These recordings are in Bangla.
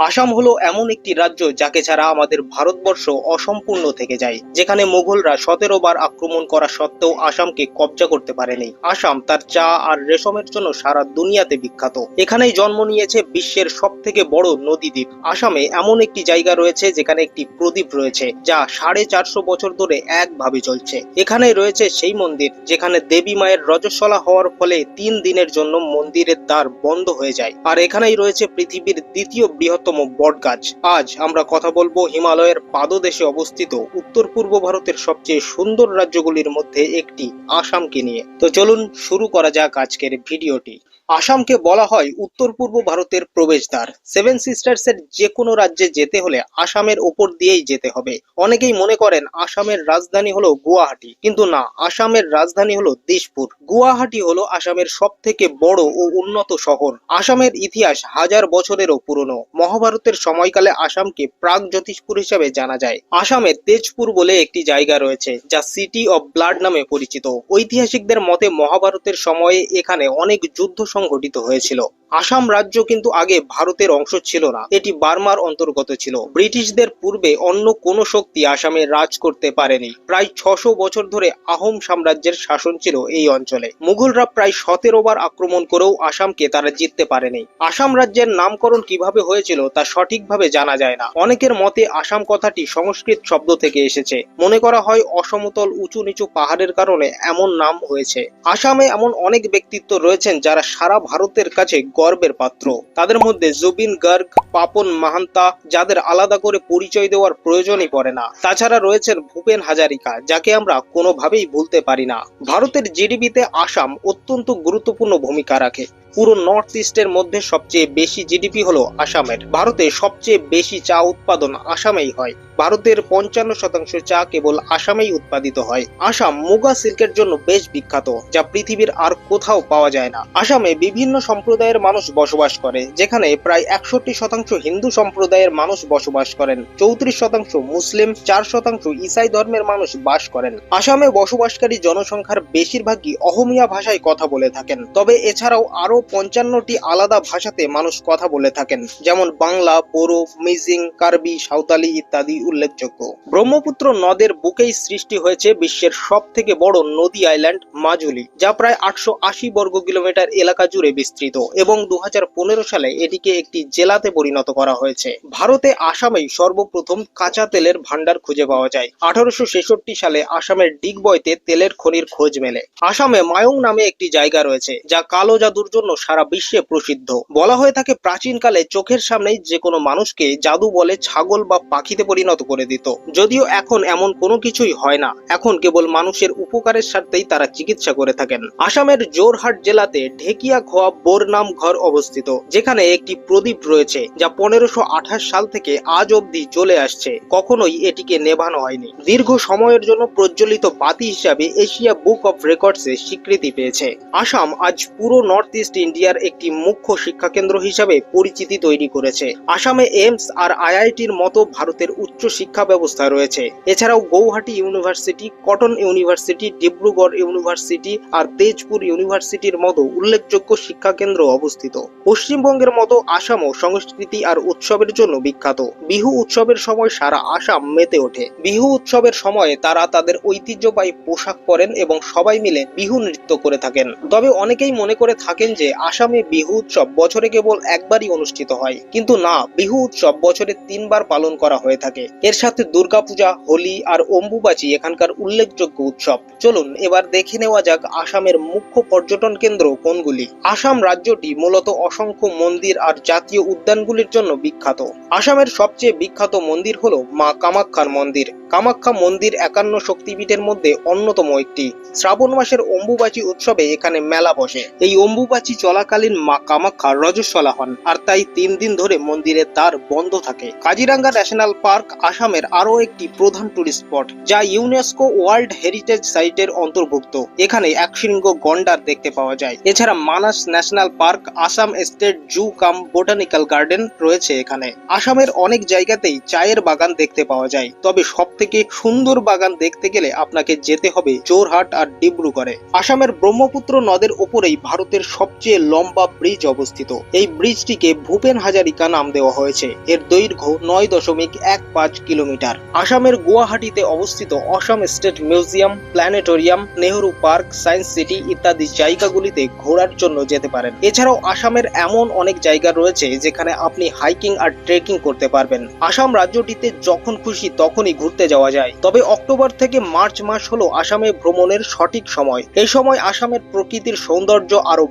আসাম হলো এমন একটি রাজ্য যাকে ছাড়া আমাদের ভারতবর্ষ অসম্পূর্ণ থেকে যায়, যেখানে মুঘলরা সতেরো বার আক্রমণ করা সত্ত্বেও আসামকে কবজা করতে পারেনি। আসাম তার চা আর রেশমের জন্য সারা দুনিয়াতে বিখ্যাত। এখানেই জন্ম নিয়েছে বিশ্বের সব থেকে বড় নদী দ্বীপ আসামে এমন একটি জায়গা রয়েছে যেখানে একটি প্রদীপ রয়েছে, যা সাড়ে চারশো বছর ধরে একভাবে চলছে এখানে রয়েছে সেই মন্দির, যেখানে দেবী মায়ের রজস্বলা হওয়ার ফলে তিন দিনের জন্য মন্দিরের দ্বার বন্ধ হয়ে যায়। আর এখানেই রয়েছে পৃথিবীর দ্বিতীয় বৃহত্তম বটগাছ। আজ আমরা কথা বলব হিমালয়ের পাদদেশে অবস্থিত উত্তর পূর্ব ভারতের সবচেয়ে সুন্দর রাজ্যগুলির মধ্যে একটি, আসামকে নিয়ে। তো চলুন শুরু করা যাক আজকের ভিডিওটি। আসামকে বলা হয় উত্তর পূর্ব ভারতের প্রবেশদ্বার। সেভেন সিস্টার্সের যে কোনো রাজ্যে যেতে হলে আসামের ওপর দিয়েই যেতে হবে। অনেকেই মনে করেন আসামের রাজধানী হলো গুয়াহাটি, কিন্তু না, আসামের রাজধানী হলো দিশপুর। গুয়াহাটি হলো আসামের সব থেকে বড় ও উন্নত শহর। আসামের ইতিহাস হাজার বছরেরও পুরনো। মহাভারতের সময়কালে আসামকে প্রাগ জ্যোতিষপুর হিসেবে জানা যায়। আসামের তেজপুর বলে একটি জায়গা রয়েছে, যা সিটি অব ব্লাড নামে পরিচিত। ঐতিহাসিকদের মতে মহাভারতের সময়ে এখানে অনেক যুদ্ধ সংঘটিত হয়েছিল। আসাম রাজ্য কিন্তু আগে ভারতের অংশ ছিল না। এটি বার্মার অন্তর্গত ছিল। ব্রিটিশদের পূর্বে অন্য কোনো শক্তি আসামে রাজ করতে পারেনি। প্রায় ছশো বছর ধরে আহোম সাম্রাজ্যের শাসন ছিল এই অঞ্চলে। মুঘলরা প্রায় সতেরো বার আক্রমণ করেও আসামকে তারা জিততে পারেনি। আসাম রাজ্যের নামকরণ কীভাবে হয়েছিল তা সঠিকভাবে জানা যায় না। অনেকের মতে আসাম কথাটি সংস্কৃত শব্দ থেকে এসেছে। মনে করা হয় অসমতল উঁচু নিচু পাহাড়ের কারণে এমন নাম হয়েছে। আসামে এমন অনেক ব্যক্তিত্ব রয়েছেন যারা সারা ভারতের কাছে গর্বের পাত্র। তাদের মধ্যে জুবিন গার্গ, পাপন মাহান্তা, যাদের আলাদা করে পরিচয় দেওয়ার প্রয়োজনই পড়ে না। তাছাড়া রয়েছেন ভূপেন হাজারিকা, যাকে আমরা কোনোভাবেই ভুলতে পারি না। ভারতের জিডিপিতে আসাম অত্যন্ত গুরুত্বপূর্ণ ভূমিকা রাখে। পুরো নর্থ ইস্টের মধ্যে সবচেয়ে বেশি জিডিপি হলো আসামের। ভারতে সবচেয়ে বেশি চা উৎপাদন আসামেই হয়। ভারতের পঞ্চান্ন শতাংশ চা কেবল আসামেই উৎপাদিত হয়। আসাম মুগা সিল্কের জন্য বেশ বিখ্যাত, যা পৃথিবীর আর কোথাও পাওয়া যায় না। আসামে বিভিন্ন সম্প্রদায়ের মানুষ বসবাস করে, যেখানে প্রায় একষট্টি শতাংশ হিন্দু সম্প্রদায়ের মানুষ বসবাস করেন। চৌত্রিশ শতাংশ মুসলিম, চার শতাংশ ইসাই ধর্মের মানুষ বাস করেন। আসামে বসবাসকারী জনসংখ্যার বেশিরভাগই অহমিয়া ভাষায় কথা বলে থাকেন। তবে এছাড়াও আরও পঞ্চান্নটি আলাদা ভাষাতে মানুষ কথা বলে থাকেন, যেমন বাংলা বোরো মিজিং, কার্বি, সাঁওতালি ইত্যাদি উল্লেখযোগ্য। ব্রহ্মপুত্র নদের বুকেই সৃষ্টি হয়েছে বিশ্বের সব থেকে বড় নদী আইল্যান্ড মাজুলি, যা প্রায় আটশো আশি বর্গ কিলোমিটার এলাকা জুড়ে বিস্তৃত এবং দু পনেরো সালে এটিকে একটি জেলাতে পরিণত করা হয়েছে। ভারতে আসামেই সর্বপ্রথম কাঁচা তেলের ভান্ডার খুঁজে পাওয়া যায়। আঠারোশো ছেষট্টি সালে আসামের ডিগবয়তে তেলের খনির খোঁজ মেলে। আসামে মায়ং নামে একটি জায়গা রয়েছে, যা কালো জাদুর জন্য সারা বিশ্বে প্রসিদ্ধ। বলা হয়ে থাকে প্রাচীনকালে চোখের সামনেই যে কোনো মানুষকে জাদু বলে ছাগল বা পাখিতে পরিণত করে দিত। যদিও এখন এমন কোনো কিছুই হয় না। এখন কেবল মানুষের উপকারের স্বার্থেই তারা চিকিৎসা করে থাকেন। আসামের জোরহাট জেলাতে ঢেকিয়া খোয়া বোরনাম ঘর অবস্থিত, যেখানে একটি প্রদীপ রয়েছে, যা পনেরোশো সাল থেকে আজ অবধি চলে আসছে। কখনোই এটিকে নেভানো হয়নি। দীর্ঘ সময়ের জন্য প্রজ্বলিত বাতি হিসাবে এশিয়া বুক অফ রেকর্ডসে স্বীকৃতি পেয়েছে। আসাম আজ পুরো নর্থ ইস্ট ইন্ডিয়ার একটি মুখ্য শিক্ষাকেন্দ্র হিসাবে পরিচিতি তৈরি করেছে। আসামে এইমস আর আইআইটির মতো ভারতের উচ্চ শিক্ষা ব্যবস্থা রয়েছে। এছাড়াও Gauhati university, Cotton university, Dibrugarh university আর তেজপুর ইউনিভার্সিটির মতো উল্লেখযোগ্য শিক্ষাকেন্দ্র অবস্থিত। পশ্চিমবঙ্গের মতো আসামও সংস্কৃতি আর উৎসবের জন্য বিখ্যাত। বিহু উৎসবের সময় সারা আসাম মেতে ওঠে। বিহু উৎসবের সময়ে তারা তাদের ঐতিহ্যবাহী পোশাক পরেন এবং সবাই মিলে বিহু নৃত্য করে থাকেন। তবে অনেকেই মনে করে থাকেন যে আসামে বিহু উৎসব বছরে কেবল একবারই অনুষ্ঠিত হয়। কিন্তু না, বিহু উৎসব বছরে তিনবার পালন করা হয়ে থাকে। এর সাথে দুর্গাপূজা, হোলি আর অম্বুবাচী এখানকার উল্লেখযোগ্য উৎসব। চলুন, এবার দেখে নেওয়া যাক আসামের মুখ্য পর্যটন কেন্দ্র কোনগুলি। আসাম রাজ্যটি মূলত অসংখ্য মন্দির আর জাতীয় উদ্যানগুলির জন্য বিখ্যাত। আসামের সবচেয়ে বিখ্যাত মন্দির হল মা কামাখ্যার মন্দির। কামাখ্যা মন্দির একান্ন শক্তিপীঠের মধ্যে অন্যতম একটি। শ্রাবণ মাসের অম্বুবাচী উৎসবে এখানে মেলা বসে। এই অম্বুবাচী চলাকালীন মা কামাখ্যা রজস্বলা হন, আর তাই তিন দিন ধরে মন্দিরের দ্বার বন্ধ থাকে। কাজিরাঙ্গা ন্যাশনাল পার্ক, আসামের আরও একটি প্রধান টুরিস্ট স্পট, যা ইউনেস্কো ওয়ার্ল্ড হেরিটেজ সাইটের অন্তর্ভুক্ত। এখানে একশৃঙ্গ গন্ডার দেখতে পাওয়া যায়। এছাড়া Manas national park, Assam state zoo cum botanical garden রয়েছে এখানে। আসামের অনেক জায়গাতেই চায়ের বাগান দেখতে পাওয়া যায়। তবে সব থেকে সুন্দর বাগান দেখতে গেলে আপনাকে যেতে হবে জোরহাট আর ডিব্রুগড়ে। আসামের ব্রহ্মপুত্র নদের ওপরেই ভারতের সবচেয়ে সবচেয়ে লম্বা ব্রিজ অবস্থিত। এই ব্রিজটিকে ভূপেন হাজারিকা নাম দেওয়া হয়েছে। এর দৈর্ঘ্য নয় দশমিক এক পাঁচ কিলোমিটার। আসামের গুয়াহাটিতে অবস্থিত Asom state museum, planetarium, Nehru park, science city ইত্যাদি জায়গাগুলিতে ঘোরার জন্য যেতে পারেন। এছাড়াও আসামের এমন অনেক জায়গা রয়েছে যেখানে আপনি হাইকিং আর ট্রেকিং করতে পারবেন। আসাম রাজ্যটিতে যখন খুশি তখনই ঘুরতে যাওয়া যায়। তবে অক্টোবর থেকে মার্চ মাস হলো আসামে ভ্রমণের সঠিক সময়। এই সময় আসামের প্রকৃতির সৌন্দর্য আরও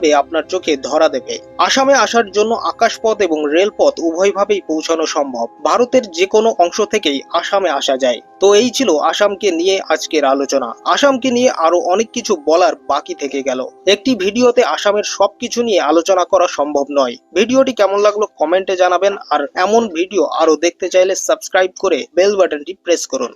ভালোভাবে আপনার চোখে ধরা দেবে? আসামে আসার জন্য আকাশপথ এবং রেলপথ উভয়ভাবেই পৌঁছানো সম্ভব। ভারতের যে কোনো অংশ থেকেই আসামে আসা যায়। তো এই ছিল আসামকে নিয়ে আজকের আলোচনা। আসামকে নিয়ে আরও অনেক কিছু বলার বাকি থেকে গেল। একটি ভিডিওতে আসামের সবকিছু নিয়ে আলোচনা করা সম্ভব নয়। ভিডিওটি কেমন লাগল কমেন্টে জানাবেন। আর এমন ভিডিও আরও দেখতে চাইলে সাবস্ক্রাইব করে বেল বাটনটি প্রেস করুন।